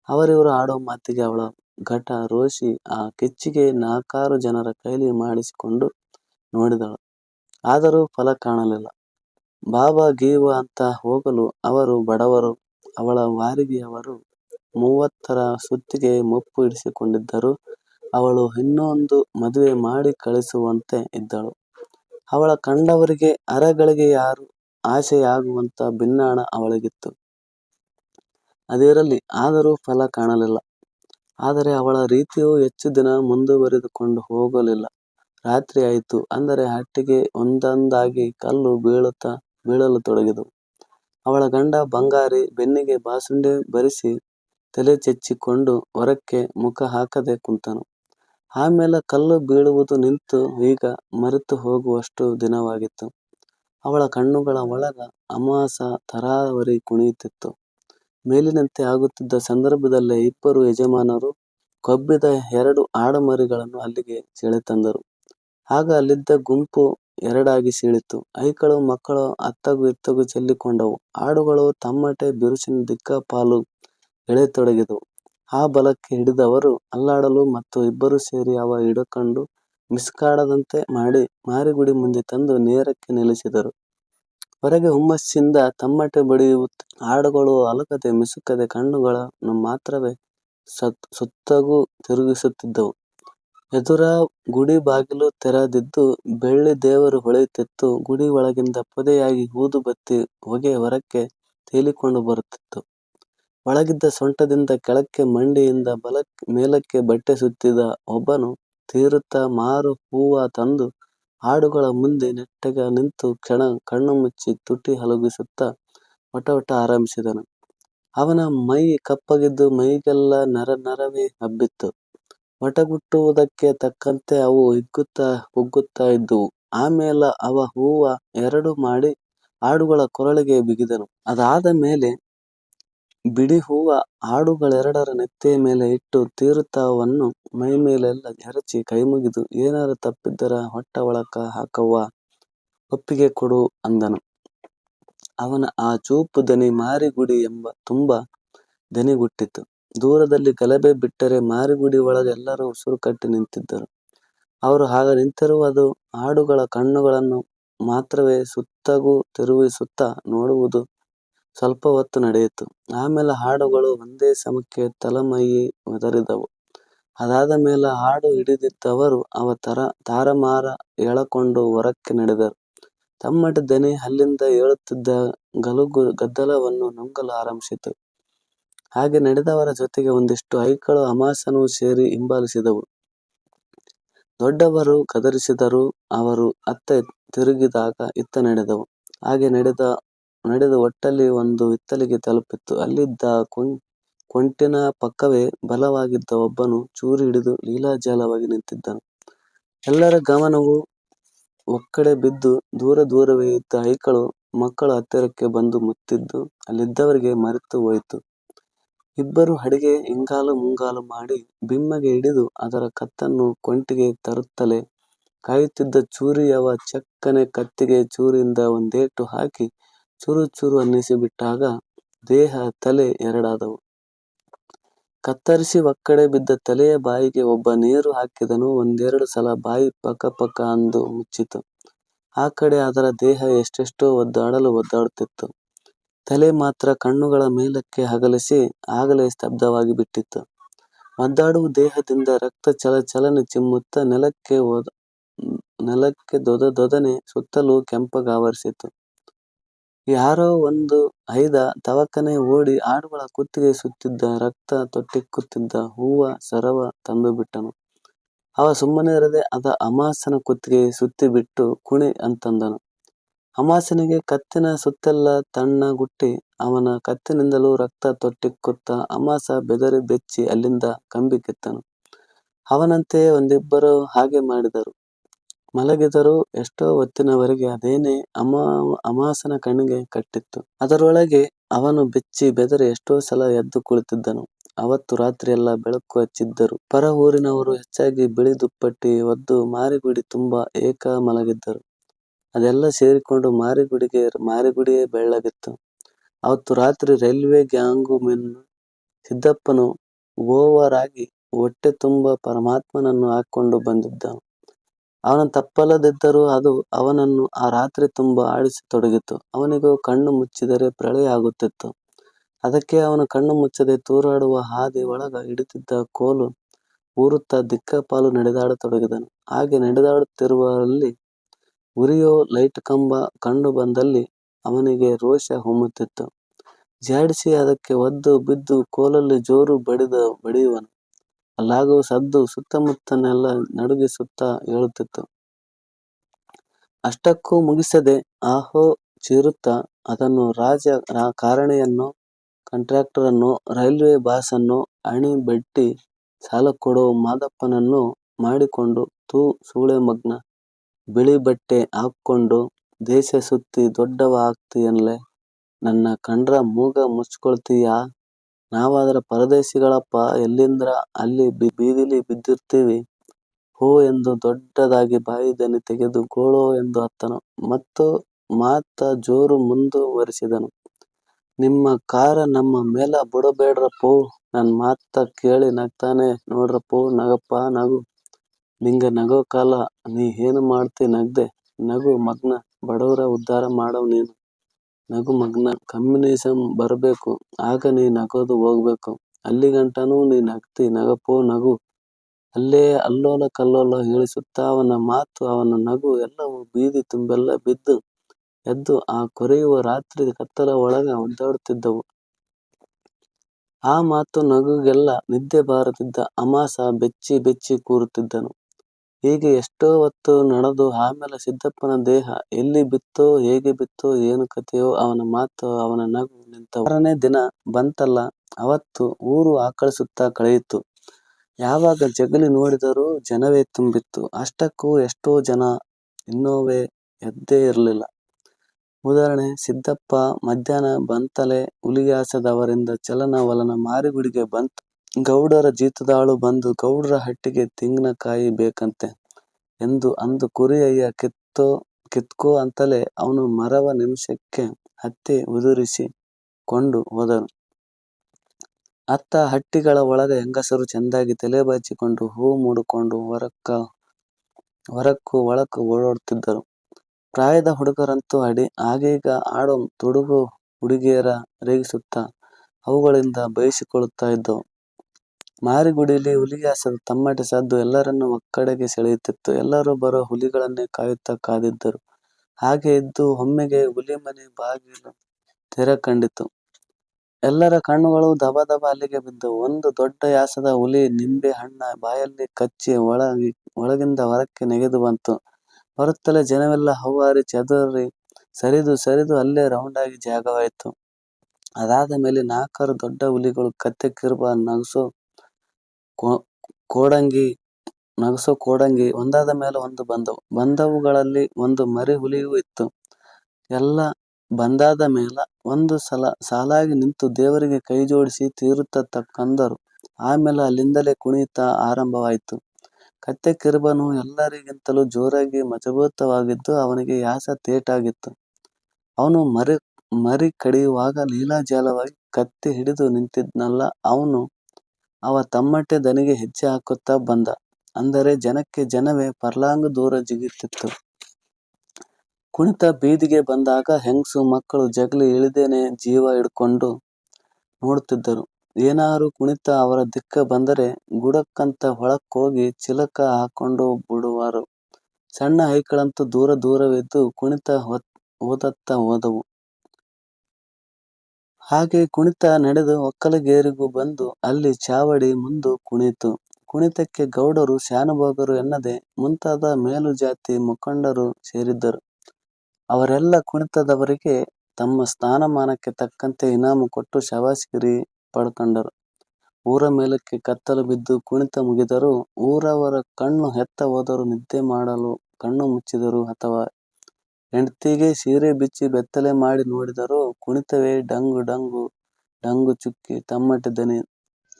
ಅವರಿವರು ಆಡೋ ಮಾತಿಗೆ ಅವಳ ಘಟ ರೋಷಿ ಆ ಕೆಚ್ಚಿಗೆ ನಾಲ್ಕಾರು ಜನರ ಕೈಲಿ ಮಾಡಿಸಿಕೊಂಡು ನೋಡಿದಳು. ಆದರೂ ಫಲ ಕಾಣಲಿಲ್ಲ. ಬಾಬಾ ಗೀವ ಅಂತ ಹೋಗಲು ಅವರು ಬಡವರು. ಅವಳ ವಾರಿಗೆಯವರು ಮೂವತ್ತರ ಸುತ್ತಿಗೆ ಮುಪ್ಪು ಇಡಿಸಿಕೊಂಡಿದ್ದರು. ಅವಳು ಇನ್ನೊಂದು ಮದುವೆ ಮಾಡಿ ಕಳಿಸುವಂತೆ ಇದ್ದಳು. ಅವಳ ಕಂಡವರಿಗೆ ಅರಗಳಿಗೆ ಯಾರು ಆಸೆಯಾಗುವಂತ ಭಿನ್ನಾಣ ಅವಳಿಗಿತ್ತು. ಅದಿರಲಿ ಆದರೂ ಫಲ ಕಾಣಲಿಲ್ಲ. ಆದರೆ ಅವಳ ರೀತಿಯು ಹೆಚ್ಚು ದಿನ ಮುಂದುವರಿದುಕೊಂಡು ಹೋಗಲಿಲ್ಲ. ರಾತ್ರಿ ಆಯಿತು ಅಂದರೆ ಹಟ್ಟಿಗೆ ಒಂದೊಂದಾಗಿ ಕಲ್ಲು ಬೀಳಲು ತೊಡಗಿದವು. ಅವಳ ಗಂಡ ಬಂಗಾರಿ ಬೆನ್ನಿಗೆ ಬಾಸುಂಡೆ ಬರಿಸಿ ತಲೆ ಚೆಚ್ಚಿಕೊಂಡು ಹೊರಕ್ಕೆ ಮುಖ ಹಾಕದೆ ಕುಂತನು. ಆಮೇಲೆ ಕಲ್ಲು ಬೀಳುವುದು ನಿಂತು ಈಗ ಮರೆತು ಹೋಗುವಷ್ಟು ದಿನವಾಗಿತ್ತು. ಅವಳ ಕಣ್ಣುಗಳ ಒಳಗ ಅಮಾಸ ತರಾವರಿ ಕುಣಿಯುತ್ತಿತ್ತು. ಮೇಲಿನಂತೆ ಆಗುತ್ತಿದ್ದ ಸಂದರ್ಭದಲ್ಲೇ ಇಬ್ಬರು ಯಜಮಾನರು ಕೊಬ್ಬಿದ ಎರಡು ಆಡುಮರಿಗಳನ್ನು ಅಲ್ಲಿಗೆ ಸೆಳೆತಂದರು. ಆಗ ಅಲ್ಲಿದ್ದ ಗುಂಪು ಎರಡಾಗಿ ಸೀಳಿತು. ಐಕಳು ಮಕ್ಕಳು ಅತ್ತಗು ಇತ್ತಗು ಚೆಲ್ಲಿಕೊಂಡವು. ಆಡುಗಳು ತಮ್ಮಟೆ ಬಿರುಸಿನ ದಿಕ್ಕಾಪಾಲು ಎಳೆಯತೊಡಗಿದವು. ಆ ಬಲಕ್ಕೆ ಹಿಡಿದವರು ಅಲ್ಲಾಡಲು ಮತ್ತು ಇಬ್ಬರು ಸೇರಿ ಅವ ಹಿಡಕೊಂಡು ಮಿಸುಕಾಡದಂತೆ ಮಾಡಿ ಮಾರಿಗುಡಿ ಮುಂದೆ ತಂದು ನೇರಕ್ಕೆ ನಿಲ್ಲಿಸಿದರು. ಹೊರಗೆ ಹುಮ್ಮಸ್ಸಿಂದ ತಮ್ಮಟೆ ಬಡಿಯುವ ಹಾಡುಗಳು ಅಲಕದೆ ಮಿಸುಕದೆ ಕಣ್ಣುಗಳನ್ನು ಮಾತ್ರವೇ ಸುತ್ತಗೂ ತಿರುಗಿಸುತ್ತಿದ್ದವು. ಎದುರ ಗುಡಿ ಬಾಗಿಲು ತೆರದಿದ್ದು ಬೆಳ್ಳಿ ದೇವರು ಹೊಳೆಯುತ್ತಿತ್ತು. ಗುಡಿ ಒಳಗಿಂದ ಪೊದೆಯಾಗಿ ಊದುಬತ್ತಿ ಹೊಗೆ ಹೊರಕ್ಕೆ ತೇಲಿಕೊಂಡು ಬರುತ್ತಿತ್ತು. ಒಳಗಿದ್ದ ಸೊಂಟದಿಂದ ಕೆಳಕ್ಕೆ ಮಂಡಿಯಿಂದ ಮೇಲಕ್ಕೆ ಬಟ್ಟೆ ಸುತ್ತಿದ ಒಬ್ಬನು ತೀರುತ್ತ ಮಾರು ಹೂವ ತಂದು ಆಡುಗಳ ಮುಂದೆ ನೆಟ್ಟಗ ನಿಂತು ಕ್ಷಣ ಕಣ್ಣು ಮುಚ್ಚಿ ತುಟಿ ಹಲಗಿಸುತ್ತ ಒಟವಟ ಆರಂಭಿಸಿದನು. ಅವನ ಮೈ ಕಪ್ಪಗಿದ್ದು ಮೈಗೆಲ್ಲ ನರನರವೇ ಹಬ್ಬಿತ್ತು. ಒಟಗುಟ್ಟುವುದಕ್ಕೆ ತಕ್ಕಂತೆ ಅವು ಹಿಗ್ಗುತ್ತಾ ಕುಗ್ಗುತ್ತಾ ಇದ್ದುವು. ಆಮೇಲೆ ಅವ ಹೂವ ಎರಡು ಮಾಡಿ ಆಡುಗಳ ಕೊರಳಿಗೆ ಬಿಗಿದನು. ಅದಾದ ಮೇಲೆ ಬಿಡಿ ಹೂವ ಆಡುಗಳೆರಡರ ನೆತ್ತಿಯ ಮೇಲೆ ಇಟ್ಟು ತೀರುತ್ತಾ ಅವನ್ನು ಮೈಮೇಲೆಲ್ಲ ಎರಚಿ ಕೈಮುಗಿದು, ಏನಾರ ತಪ್ಪಿದ್ದರ ಹೊಟ್ಟ ಒಳಕ ಹಾಕವ್ವ, ಒಪ್ಪಿಗೆ ಕೊಡು ಅಂದನು. ಅವನ ಆ ಚೂಪು ದನಿ ಮಾರಿಗುಡಿ ತುಂಬ ದನಿಗುಟ್ಟಿತು. ದೂರದಲ್ಲಿ ಗಲಭೆ ಬಿಟ್ಟರೆ ಮಾರಿಗುಡಿ ಒಳಗೆ ಎಲ್ಲರೂ ಉಸಿರುಕಟ್ಟಿ ನಿಂತಿದ್ದರು. ಅವರು ಆಗ ನಿಂತಿರುವುದು ಆಡುಗಳ ಕಣ್ಣುಗಳನ್ನು ಮಾತ್ರವೇ ಸುತ್ತಗೂ ತಿರುಗಿಸುತ್ತಾ ನೋಡುವುದು ಸ್ವಲ್ಪ ಹೊತ್ತು ನಡೆಯಿತು. ಆಮೇಲೆ ಹಾಡುಗಳು ಒಂದೇ ಸಮಕ್ಕೆ ತಲೆಮೈ ಒದರಿದವು. ಅದಾದ ಮೇಲೆ ಹಾಡು ಹಿಡಿದಿದ್ದವರು ಅವ ತಾರಮಾರ ಎಳಕೊಂಡು ಹೊರಕ್ಕೆ ನಡೆದರು. ತಮ್ಮಟ ದನಿ ಅಲ್ಲಿಂದ ಏಳುತ್ತಿದ್ದ ಗದ್ದಲವನ್ನು ನುಂಗಲು ಆರಂಭಿಸಿತು. ಹಾಗೆ ನಡೆದವರ ಜೊತೆಗೆ ಒಂದಿಷ್ಟು ಐಕಳು ಅಮಾಸನೂ ಸೇರಿ ಹಿಂಬಾಲಿಸಿದವು. ದೊಡ್ಡವರು ಕದರಿಸಿದರು ಅವರು ಅತ್ತ ತಿರುಗಿದಾಗ ಇತ್ತ ನಡೆದವು. ಹಾಗೆ ನಡೆದು ಒಟ್ಟಲ್ಲಿ ಒಂದು ಹಿತ್ತಲಿಗೆ ತಲುಪಿತ್ತು ಅಲ್ಲಿದ್ದ ಕೊಂಟಿನ ಪಕ್ಕವೇ ಬಲವಾಗಿದ್ದ ಒಬ್ಬನು ಚೂರಿ ಹಿಡಿದು ಲೀಲಾಜಾಲವಾಗಿ ನಿಂತಿದ್ದನು. ಎಲ್ಲರ ಗಮನವು ಒಕ್ಕಡೆ ಬಿದ್ದು ದೂರ ದೂರವೇ ಇದ್ದ ಐಕಳು ಮಕ್ಕಳ ಹತ್ತಿರಕ್ಕೆ ಬಂದು ಮುತ್ತಿದ್ದು ಅಲ್ಲಿದ್ದವರಿಗೆ ಮರೆತು ಹೋಯಿತು. ಇಬ್ಬರು ಅಡಿಗೆ ಹಿಂಗಾಲು ಮುಂಗಾಲು ಮಾಡಿ ಬಿಮ್ಮಗೆ ಹಿಡಿದು ಅದರ ಕತ್ತನ್ನು ಕೊಂಟಿಗೆ ತರುತ್ತಲೇ ಕಾಯುತ್ತಿದ್ದ ಚೂರಿಯವ ಚಕ್ಕನೆ ಕತ್ತಿಗೆ ಚೂರಿಯಿಂದ ಒಂದೇಟು ಹಾಕಿ ಚುರು ಚುರು ಅನ್ನಿಸಿ ಬಿಟ್ಟಾಗ ದೇಹ ತಲೆ ಎರಡಾದವು. ಕತ್ತರಿಸಿ ಒಕ್ಕಡೆ ಬಿದ್ದ ತಲೆಯ ಬಾಯಿಗೆ ಒಬ್ಬ ನೀರು ಹಾಕಿದನು. ಒಂದೆರಡು ಸಲ ಬಾಯಿ ಪಕ್ಕ ಪಕ್ಕ ಅಂದು ಮುಚ್ಚಿತು. ಆ ಕಡೆ ಅದರ ದೇಹ ಎಷ್ಟೆಷ್ಟೋ ಒದ್ದಾಡಲು ಒದ್ದಾಡುತ್ತಿತ್ತು. ತಲೆ ಮಾತ್ರ ಕಣ್ಣುಗಳ ಮೇಲಕ್ಕೆ ಹಗಲಿಸಿ ಆಗಲೇ ಸ್ತಬ್ಧವಾಗಿ ಬಿಟ್ಟಿತ್ತು. ಒದ್ದಾಡುವ ದೇಹದಿಂದ ರಕ್ತ ಛಲಛಲನೆ ಚಿಮ್ಮುತ್ತಾ ನೆಲಕ್ಕೆ ದೊದ ದೊದನೆ ಸುತ್ತಲೂ ಕೆಂಪಗಾವರಿಸಿತು. ಯಾರೋ ಒಂದು ಐದ ತವಕನೆ ಓಡಿ ಆಡುಗಳ ಕುತ್ತಿಗೆ ಸುತ್ತಿದ್ದ ರಕ್ತ ತೊಟ್ಟಿಕ್ಕುತ್ತಿದ್ದ ಹೂವ ಸರವ ತಂದುಬಿಟ್ಟನು. ಅವ ಸುಮ್ಮನೆ ಇರದೆ ಅದ ಅಮಾಸನ ಕುತ್ತಿಗೆ ಸುತ್ತಿಬಿಟ್ಟು ಕುಣಿ ಅಂತಂದನು. ಅಮಾಸನಿಗೆ ಕತ್ತಿನ ಸುತ್ತೆಲ್ಲ ತಣ್ಣಗುಟ್ಟಿ ಅವನ ಕತ್ತಿನಿಂದಲೂ ರಕ್ತ ತೊಟ್ಟಿಕ್ಕುತ್ತಾ ಅಮಾಸ ಬೆದರಿ ಬೆಚ್ಚಿ ಅಲ್ಲಿಂದ ಕಂಬಿ ಕಿತ್ತನು. ಅವನಂತೆಯೇ ಒಂದಿಬ್ಬರು ಹಾಗೆ ಮಾಡಿದರು. ಮಲಗಿದರು. ಎಷ್ಟೋ ಹೊತ್ತಿನವರೆಗೆ ಅದೇನೇ ಅಮಾಸನ ಕಣ್ಣಿಗೆ ಕಟ್ಟಿತ್ತು. ಅದರೊಳಗೆ ಅವನು ಬೆಚ್ಚಿ ಬೆದರಿ ಎಷ್ಟೋ ಸಲ ಎದ್ದು ಕುಳಿತಿದ್ದನು. ಅವತ್ತು ರಾತ್ರಿಯೆಲ್ಲ ಬೆಳಕು ಹಚ್ಚಿದ್ದರು. ಪರ ಊರಿನವರು ಹೆಚ್ಚಾಗಿ ಬಿಳಿ ದುಪ್ಪಟ್ಟಿ ಹೊದ್ದು ಮಾರಿಗುಡಿ ತುಂಬಾ ಏಕ ಮಲಗಿದ್ದರು. ಅದೆಲ್ಲ ಸೇರಿಕೊಂಡು ಮಾರಿಗುಡಿಗೆ, ಮಾರಿಗುಡಿಯೇ ಬೆಳ್ಳಗಿತ್ತು. ಅವತ್ತು ರಾತ್ರಿ ರೈಲ್ವೆ ಗ್ಯಾಂಗುಮೆನ್ ಸಿದ್ದಪ್ಪನು ಆಗಿ ಹೊಟ್ಟೆ ತುಂಬ ಪರಮಾತ್ಮನನ್ನು ಹಾಕೊಂಡು ಬಂದಿದ್ದನು. ಅವನ ತಪ್ಪಲ್ಲದಿದ್ದರೂ ಅದು ಅವನನ್ನು ಆ ರಾತ್ರಿ ತುಂಬ ಆಡಿಸತೊಡಗಿತು. ಅವನಿಗೂ ಕಣ್ಣು ಮುಚ್ಚಿದರೆ ಪ್ರಳಯ ಆಗುತ್ತಿತ್ತು. ಅದಕ್ಕೆ ಅವನು ಕಣ್ಣು ಮುಚ್ಚದೆ ತೂರಾಡುವ ಹಾದಿ ಒಳಗ ಹಿಡಿದಿದ್ದ ಕೋಲು ಊರುತ್ತಾ ದಿಕ್ಕಾಪಾಲು ನಡೆದಾಡತೊಡಗಿದನು. ಹಾಗೆ ನಡೆದಾಡುತ್ತಿರುವಲ್ಲಿ ಉರಿಯೋ ಲೈಟ್ ಕಂಬ ಕಂಡು ಬಂದಲ್ಲಿ ಅವನಿಗೆ ರೋಷ ಹೊಮ್ಮುತ್ತಿತ್ತು. ಜಾಡಿಸಿ ಅದಕ್ಕೆ ಒದ್ದು ಬಿದ್ದು ಕೋಲಲ್ಲಿ ಜೋರು ಬಡಿದ ಬಡಿಯುವನು. ಅಲ್ಲಾಗುವ ಸದ್ದು ಸುತ್ತಮುತ್ತನೆಲ್ಲ ನಡುಗಿಸುತ್ತಾ ಹೇಳುತ್ತಿತ್ತು. ಅಷ್ಟಕ್ಕೂ ಮುಗಿಸದೆ ಆಹೋ ಚೀರುತ್ತಾ ಅದನ್ನು ರಾಜ ಕಾರಣಿಯನ್ನೋ ಅನ್ನು ರೈಲ್ವೆ ಬಾಸನ್ನೋ ಅಣಿ ಸಾಲ ಕೊಡೋ ಮಾದಪ್ಪನನ್ನು ಮಾಡಿಕೊಂಡು ತೂ ಸೂಳೆ ಮಗ್ನ. ಬಿಳಿ ಬಟ್ಟೆ ಹಾಕ್ಕೊಂಡು ದೇಶ ಸುತ್ತಿ ದೊಡ್ಡವ ಆಗ್ತೀಯನ್ಲೆ. ನನ್ನ ಕಂಡ್ರ ಮೂಗ ಮುಚ್ಕೊಳ್ತೀಯಾ? ನಾವಾದರೆ ಪರದೇಶಿಗಳಪ್ಪ, ಎಲ್ಲಿಂದ್ರ? ಅಲ್ಲಿ ಬೀದಿಲಿ ಬಿದ್ದಿರ್ತೀವಿ. ಹೋ ಎಂದು ದೊಡ್ಡದಾಗಿ ಬಾಯಿ ದನಿ ತೆಗೆದು ಗೋಳೋ ಎಂದು ಅತ್ತನು. ಮತ್ತು ಮಾತ ಜೋರು ಮುಂದುವರಿಸಿದನು. ನಿಮ್ಮ ಕಾರ ನಮ್ಮ ಮೇಲ ಬಿಡಬೇಡ್ರಪ್ಪೋ. ನನ್ ಮಾತ ಕೇಳಿ ನಗ್ತಾನೆ ನೋಡ್ರಪ್ಪ. ನಗಪ್ಪ, ನಗು. ನಿಂಗ ನಗೋ ಕಾಲ. ನೀ ಏನು ಮಾಡ್ತಿ ನಗ್ದೆ? ನಗು ಮಗ್ನ. ಬಡವರ ಉದ್ಧಾರ ಮಾಡವ್ ನೀನು. ನಗು ಮಗ್ನ ಕಮ್ಯುನಿಸಂ ಬರಬೇಕು. ಆಗ ನೀ ನಗೋದು ಹೋಗ್ಬೇಕು. ಅಲ್ಲಿಗಂಟನೂ ನೀ ನಗ್ತಿ ನಗಪೋ ನಗು. ಅಲ್ಲೇ ಅಲ್ಲೋಲ ಕಲ್ಲೋಲ ಹೇಳಿಸುತ್ತ ಅವನ ಮಾತು, ಅವನ ನಗು ಎಲ್ಲವೂ ಬೀದಿ ತುಂಬೆಲ್ಲ ಬಿದ್ದು ಎದ್ದು ಆ ಕೊರೆಯುವ ರಾತ್ರಿ ಕತ್ತಲ ಒಳಗ ಒದ್ದಾಡುತ್ತಿದ್ದವು. ಆ ಮಾತು ನಗುಗೆಲ್ಲ ನಿದ್ದೆ ಬಾರದಿದ್ದ ಅಮಾಸ ಬೆಚ್ಚಿ ಬೆಚ್ಚಿ ಕೂರುತ್ತಿದ್ದನು. ಹೀಗೆ ಎಷ್ಟೋ ಹೊತ್ತು ನಡೆದು ಆಮೇಲೆ ಸಿದ್ದಪ್ಪನ ದೇಹ ಎಲ್ಲಿ ಬಿತ್ತೋ, ಹೇಗೆ ಬಿತ್ತೋ, ಏನು ಕಥೆಯೋ ಅವನ ಮಾತು ಅವನ ನಗು ನಿಂತ ಮಾರನೇ ದಿನ ಬಂತಲ್ಲ, ಅವತ್ತು ಊರು ಆಕಳಿಸುತ್ತಾ ಕಳೆಯಿತು. ಯಾವಾಗ ಜಗಲಿ ನೋಡಿದರೂ ಜನವೇ ತುಂಬಿತ್ತು. ಅಷ್ಟಕ್ಕೂ ಎಷ್ಟೋ ಜನ ಇನ್ನೋವೇ ಎದ್ದೇ ಇರಲಿಲ್ಲ. ಉದಾಹರಣೆ, ಸಿದ್ದಪ್ಪ ಮಧ್ಯಾಹ್ನ ಬಂತಲೆ ಹುಲಿಯಾಸದವರಿಂದ ಚಲನವಲನ ಮಾರಿಗುಡಿಗೆ ಬಂತು. ಗೌಡರ ಜೀತದಾಳು ಬಂದು ಗೌಡ್ರ ಹಟ್ಟಿಗೆ ತೆಂಗಿನಕಾಯಿ ಬೇಕಂತೆ ಎಂದು ಅಂದು ಕುರಿಯಯ್ಯ ಕಿತ್ತೋ, ಕಿತ್ಕೋ ಅಂತಲೇ ಅವನು ಮರವ ನಿಮಿಷಕ್ಕೆ ಹತ್ತಿ ಉದುರಿಸಿ ಕೊಂಡು ಹೋದನು. ಅತ್ತ ಹಟ್ಟಿಗಳ ಒಳಗ ಹೆಂಗಸರು ಚೆಂದಾಗಿ ತಲೆ ಬಾಚಿಕೊಂಡು ಹೂ ಮೂಡಿಕೊಂಡು ಹೊರಕ್ಕ, ಹೊರಕ್ಕೂ ಒಳಕ್ಕೂ ಓಡಾಡುತ್ತಿದ್ದರು. ಪ್ರಾಯದ ಹುಡುಗರಂತೂ ಅಡಿ, ಆಗೀಗ ಆಡೋ ತುಡುಗು ಹುಡುಗಿಯರ ರೇಗಿಸುತ್ತಾ ಅವುಗಳಿಂದ ಬಯಸಿಕೊಳ್ಳುತ್ತಾ ಇದ್ದವು. ಮಾರಿಗುಡಿಲಿ ಹುಲಿಯಾಸದ ತಮ್ಮಟೆ ಸದ್ದು ಎಲ್ಲರನ್ನು ಒಕ್ಕಡೆಗೆ ಸೆಳೆಯುತ್ತಿತ್ತು. ಎಲ್ಲರೂ ಬರೋ ಹುಲಿಗಳನ್ನೇ ಕಾಯುತ್ತಾ ಕಾದಿದ್ದರು. ಹಾಗೆ ಇದ್ದು ಒಮ್ಮೆಗೆ ಹುಲಿ ಮನೆ ಬಾಗಿಲು ತೆರೆ ಕಂಡಿತು ಎಲ್ಲರ ಕಣ್ಣುಗಳು ದಬ ದಬ ಅಲ್ಲಿಗೆ ಬಿದ್ದವು. ಒಂದು ದೊಡ್ಡ ಯಾಸದ ಹುಲಿ ನಿಂಬೆ ಹಣ್ಣ ಬಾಯಲ್ಲಿ ಕಚ್ಚಿ ಒಳಗಿ ಒಳಗಿಂದ ಹೊರಕ್ಕೆ ನೆಗೆದು ಬಂತು. ಬರುತ್ತಲೇ ಜನವೆಲ್ಲ ಹೌಹಾರಿ ಚದರಿ ಸರಿದು ಸರಿದು ಅಲ್ಲೇ ರೌಂಡಾಗಿ ಜಾಗವಾಯಿತು. ಅದಾದ ಮೇಲೆ ನಾಲ್ಕಾರು ದೊಡ್ಡ ಹುಲಿಗಳು ಕತ್ತೆ ಕಿರುಬ ನಗಸೋ ಕೋಡಂಗಿ, ನಗಸು ಕೋಡಂಗಿ ಒಂದಾದ ಮೇಲೆ ಒಂದು ಬಂದವು. ಬಂದವುಗಳಲ್ಲಿ ಒಂದು ಮರಿ ಹುಲಿಯೂ ಇತ್ತು. ಎಲ್ಲ ಬಂದಾದ ಮೇಲೆ ಒಂದು ಸಲ ಸಾಲಾಗಿ ನಿಂತು ದೇವರಿಗೆ ಕೈ ಜೋಡಿಸಿ ತೀರುತ್ತ ತಕ್ಕಂದರು ಆಮೇಲೆ ಅಲ್ಲಿಂದಲೇ ಕುಣಿತ ಆರಂಭವಾಯಿತು. ಕತ್ತೆ ಕಿರುಬನು ಎಲ್ಲರಿಗಿಂತಲೂ ಜೋರಾಗಿ ಮಜಬೂತವಾಗಿದ್ದು ಅವನಿಗೆ ಯಾಸ ತೇಟಾಗಿತ್ತು. ಅವನು ಮರಿ ಮರಿ ಕಡಿಯುವಾಗ ಲೀಲಾಜಾಲವಾಗಿ ಕತ್ತಿ ಹಿಡಿದು ನಿಂತಿದ್ನಲ್ಲ, ಅವನು ಅವ ತಮ್ಮಟ್ಟೆ ದನಿಗೆ ಹೆಜ್ಜೆ ಹಾಕುತ್ತಾ ಬಂದ. ಅಂದರೆ ಜನಕ್ಕೆ ಜನವೇ ಪರ್ಲಾಂಗ ದೂರ ಜಿಗಿತಿತ್ತು. ಕುಣಿತ ಬೀದಿಗೆ ಬಂದಾಗ ಹೆಂಗಸು ಮಕ್ಕಳು ಜಗಲಿ ಇಳಿದೇನೆ ಜೀವ ಹಿಡ್ಕೊಂಡು ನೋಡುತ್ತಿದ್ದರು. ಏನಾರು ಕುಣಿತ ಅವರ ದಿಕ್ಕ ಬಂದರೆ ಗುಡಕ್ಕಂತ ಹೊಳಕ್ಕೋಗಿ ಚಿಲಕ ಹಾಕೊಂಡು ಬಿಡುವರು. ಸಣ್ಣ ಹೈಕಳಂತೂ ದೂರ ದೂರವಿದ್ದು ಕುಣಿತ ಹೋದತ್ತ ಹೋದವು. ಹಾಗೆ ಕುಣಿತ ನಡೆದು ಒಕ್ಕಲಗೇರಿಗೂ ಬಂದು ಅಲ್ಲಿ ಚಾವಡಿ ಮುಂದು ಕುಣಿತು. ಕುಣಿತಕ್ಕೆ ಗೌಡರು, ಶಾನುಭೋಗರು ಎನ್ನದೆ ಮುಂತಾದ ಮೇಲು ಜಾತಿ ಮುಖಂಡರು ಸೇರಿದ್ದರು. ಅವರೆಲ್ಲ ಕುಣಿತದವರಿಗೆ ತಮ್ಮ ಸ್ಥಾನಮಾನಕ್ಕೆ ತಕ್ಕಂತೆ ಇನಾಮು ಕೊಟ್ಟು ಶಬಾಸ್ಗಿರಿ ಪಡ್ಕೊಂಡರು. ಊರ ಮೇಲಕ್ಕೆ ಕತ್ತಲು ಬಿದ್ದು ಕುಣಿತ ಮುಗಿದರೂ ಊರವರ ಕಣ್ಣು ಹೆತ್ತ ಹೋದರೂ ನಿದ್ದೆ ಮಾಡಲು ಕಣ್ಣು ಮುಚ್ಚಿದರು ಅಥವಾ ಹೆಂಡ್ತಿಗೆ ಸೀರೆ ಬಿಚ್ಚಿ ಬೆತ್ತಲೆ ಮಾಡಿ ನೋಡಿದರೂ ಕುಣಿತವೇ ಡಂಗು ಡಂಗು ಡಂಗು ಚುಕ್ಕಿ ತಮ್ಮಟೆ ದನಿ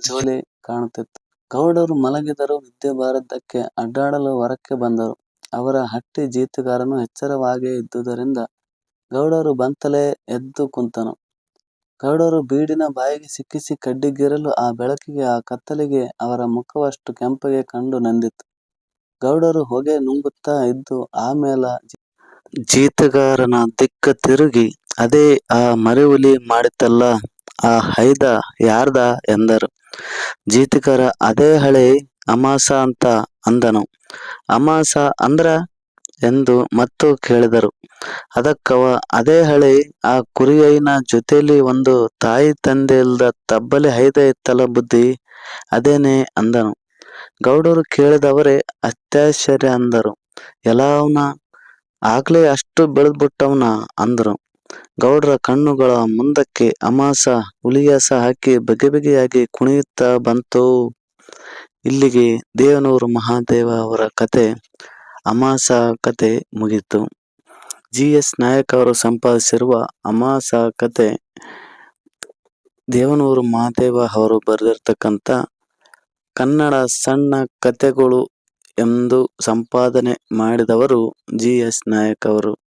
ಜೋಲೆ ಕಾಣುತ್ತಿತ್ತು. ಗೌಡರು ಮಲಗಿದರು ವಿದ್ಯೆ ಬಾರದ್ದಕ್ಕೆ ಅಡ್ಡಾಡಲು ಹೊರಕ್ಕೆ ಬಂದರು. ಅವರ ಹಟ್ಟಿ ಜೀತಗಾರನು ಎಚ್ಚರವಾಗೇ ಇದ್ದುದರಿಂದ ಗೌಡರು ಬಂತಲೇ ಎದ್ದು ಕುಂತನು. ಗೌಡರು ಬೀಡಿನ ಬಾಯಿಗೆ ಸಿಕ್ಕಿಸಿ ಕಡ್ಡಿಗೇರಲು ಆ ಬೆಳಕಿಗೆ ಆ ಕತ್ತಲಿಗೆ ಅವರ ಮುಖವಷ್ಟು ಕೆಂಪಗೆ ಕಂಡು ನಂದಿತು ಗೌಡರು ಹೊಗೆ ನುಂಗುತ್ತಾ ಇದ್ದು ಆಮೇಲ ಜೀತಗಾರನ ದಿಕ್ಕ ತಿರುಗಿ, ಅದೇ ಆ ಮರಿಹುಲಿ ಮಾಡಿತಲ್ಲ ಆ ಹೈದ ಯಾರ್ದ? ಎಂದರು. ಜೀತಗಾರ, ಅದೇ ಹಳೆ ಅಮಾಸ ಅಂತ ಅಂದನು. ಅಮಾಸ ಅಂದ್ರ? ಎಂದು ಮತ್ತು ಕೇಳಿದರು. ಅದಕ್ಕವ, ಅದೇ ಹಳೆ ಆ ಕುರಿಯೈನ ಜೊತೆಯಲ್ಲಿ ಒಂದು ತಾಯಿ ತಂದೆ ಇಲ್ದ ತಬ್ಬಲಿ ಹೈದ ಇತ್ತಲ್ಲ ಬುದ್ಧಿ? ಅದೇನೆ, ಅಂದನು. ಗೌಡರು ಕೇಳಿದವರೇ ಅತ್ಯಾಶ್ಚರ್ಯ ಅಂದರು. ಎಲ್ಲವನ ಆಗ್ಲೇ ಅಷ್ಟು ಬೆಳೆದ್ಬಿಟ್ಟವನ ಅಂದರು. ಗೌಡ್ರ ಕಣ್ಣುಗಳ ಮುಂದಕ್ಕೆ ಅಮಾಸ, ಹುಲಿಯಾಸ ಹಾಕಿ ಬಗೆ ಬಗೆಯಾಗಿ ಕುಣಿಯುತ್ತಾ ಬಂತು. ಇಲ್ಲಿಗೆ ದೇವನೂರು ಮಹಾದೇವ ಅವರ ಕತೆ, ಅಮಾಸ ಕತೆ ಮುಗಿತು. ಜಿ ಎಸ್ ನಾಯಕ್ ಅವರು ಸಂಪಾದಿಸಿರುವ ಅಮಾಸ ಕತೆ, ದೇವನೂರು ಮಹಾದೇವ ಅವರು ಬರೆದಿರ್ತಕ್ಕಂಥ ಕನ್ನಡ ಸಣ್ಣ ಕಥೆಗಳು ಎಂದು ಸಂಪಾದನೆ ಮಾಡಿದವರು ಜಿ ಎಸ್ ನಾಯಕ್ ಅವರು.